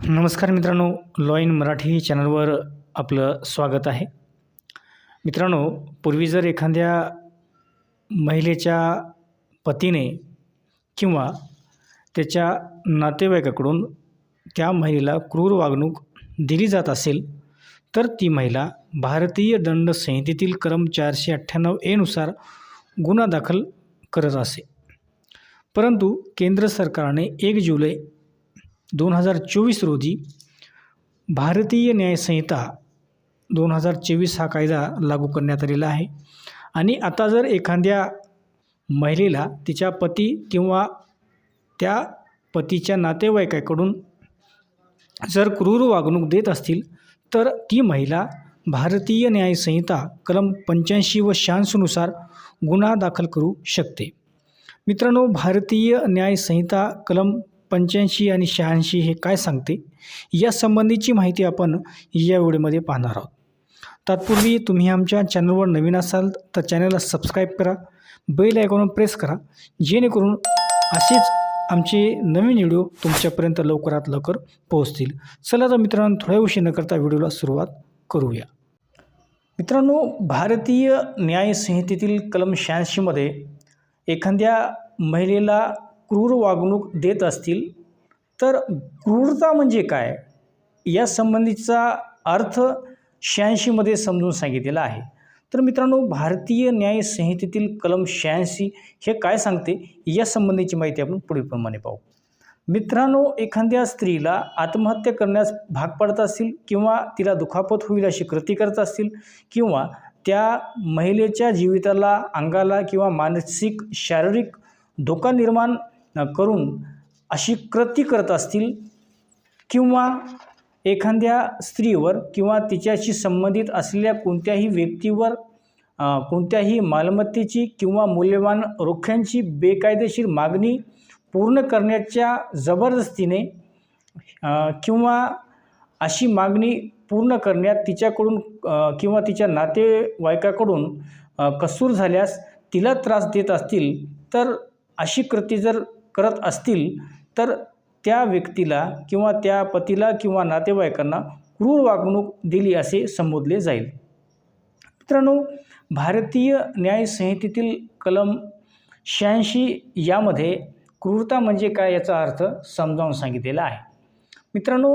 नमस्कार मित्रांनो law in Marathi चॅनलवर आपलं स्वागत आहे. मित्रांनो पूर्वी जर एखाद्या महिलेच्या पतीने किंवा त्याच्या नातेवाईकाकडून त्या महिलेला क्रूर वागणूक दिली जात असेल तर ती महिला भारतीय दंड संहितेतील क्रम चारशे अठ्ठ्याण्णव एनुसार गुन्हा दाखल करत असे. परंतु केंद्र सरकारने एक जुलै दोन हजार चोवीस रोजी भारतीय न्यायसंहिता दोन हजार चोवीस हा कायदा लागू करण्यात आलेला आहे. आणि आता जर एखाद्या महिलेला तिच्या पती किंवा त्या पतीच्या नातेवाईकाकडून जर क्रूर वागणूक देत असतील तर ती महिला भारतीय न्यायसंहिता कलम पंच्याऐंशी व शहाऐंशीनुसार गुन्हा दाखल करू शकते. मित्रांनो भारतीय न्यायसंहिता कलम पंच्याऐंशी आणि शहाऐंशी हे काय सांगते? या संबंधीची माहिती आपण या व्हिडिओमध्ये पाहणार आहोत. तत्पूर्वी तुम्ही आमच्या चॅनलवर नवीन असाल तर चॅनलला सबस्क्राईब करा बेल आयकॉनवर प्रेस करा जेणेकरून असेच आमचे नवीन व्हिडिओ तुमच्यापर्यंत लवकरात लवकर पोहोचतील. चला तर मित्रांनो थोड्या उशीर न करता व्हिडिओला सुरुवात करूया. मित्रांनो भारतीय न्यायसंहितेतील कलम शहाऐंशीमध्ये एखाद्या महिलेला क्रूर वागणूक देत असतील तर क्रूरता म्हणजे काय? या संबंधीचा अर्थ शहाऐंशीमध्ये समजून सांगितलेला आहे. तर मित्रांनो भारतीय न्याय संहितेतील कलम शहाऐंशी हे काय सांगते? या संबंधीची माहिती आपण पुढीलप्रमाणे पाहू. मित्रांनो एखाद्या स्त्रीला आत्महत्या करण्यास भाग पडत असतील किंवा तिला दुखापत होईल अशी कृती करत असतील किंवा त्या महिलेच्या जीविताला अंगाला किंवा मानसिक शारीरिक धोका निर्माण करून अशी कृती करत असतील किंवा एखाद्या स्त्रीवर किंवा तिच्याशी संबंधित असलेल्या कोणत्याही व्यक्तीवर कोणत्याही मालमत्तेची किंवा मूल्यवान रोख्यांची बेकायदेशीर मागणी पूर्ण करण्याच्या जबरदस्तीने किंवा अशी मागणी पूर्ण करण्यात तिच्याकडून किंवा तिच्या नातेवाईकाकडून कसूर झाल्यास तिला त्रास देत असतील तर अशी कृती जर करत असतील तर त्या व्यक्तीला किंवा त्या पतीला किंवा नातेवाईकांना क्रूर वागणूक दिली असे संबोधले जाईल. मित्रांनो भारतीय न्यायसंहितेतील कलम शहाऐंशी यामध्ये क्रूरता म्हणजे काय याचा अर्थ समजावून सांगितलेला आहे. मित्रांनो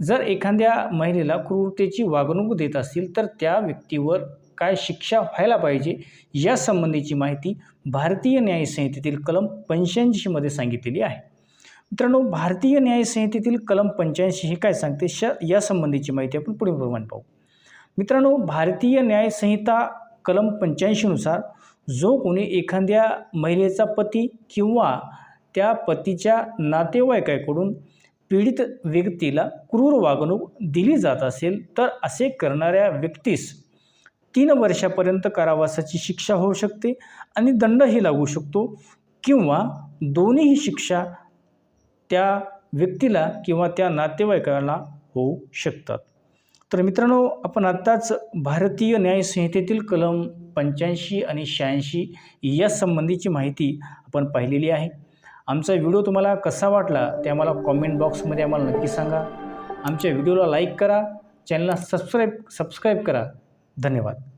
जर एखाद्या महिलेला क्रूरतेची वागणूक देत असतील तर त्या व्यक्तीवर काय शिक्षा व्हायला पाहिजे या संबंधीची माहिती भारतीय न्यायसंहितेतील कलम पंच्याऐंशीमध्ये सांगितलेली आहे. मित्रांनो भारतीय न्यायसंहितेतील कलम पंच्याऐंशी हे काय सांगते? श या संबंधीची माहिती आपण पुढील प्रमाणे पाहू. मित्रांनो भारतीय न्यायसंहिता कलम पंच्याऐंशीनुसार जो कोणी एखाद्या महिलेचा पती किंवा त्या पतीच्या नातेवाईकाकडून पीडित व्यक्तीला क्रूर वागणूक दिली जात असेल तर असे करणाऱ्या व्यक्तीस तीन वर्षापर्यंत कारावासाची शिक्षा होऊ शकते आणि दंडही लागू शकतो. किंवा दोन्हीही शिक्षा त्या व्यक्तीला किंवा त्या नातेवाईकाला होऊ शकतात. तर मित्रांनो आपण आत्ताच भारतीय न्यायसंहितेतील कलम पंच्याऐंशी आणि शहाऐंशी या संबंधीची माहिती आपण पाहिलेली आहे. आमचा व्हिडिओ तुम्हाला कसा वाटला ते आम्हाला कॉमेंट बॉक्समध्ये आम्हाला नक्की सांगा. आमच्या व्हिडिओला लाईक करा चॅनलला सबस्क्राईब सबस्क्राईब करा. धन्यवाद.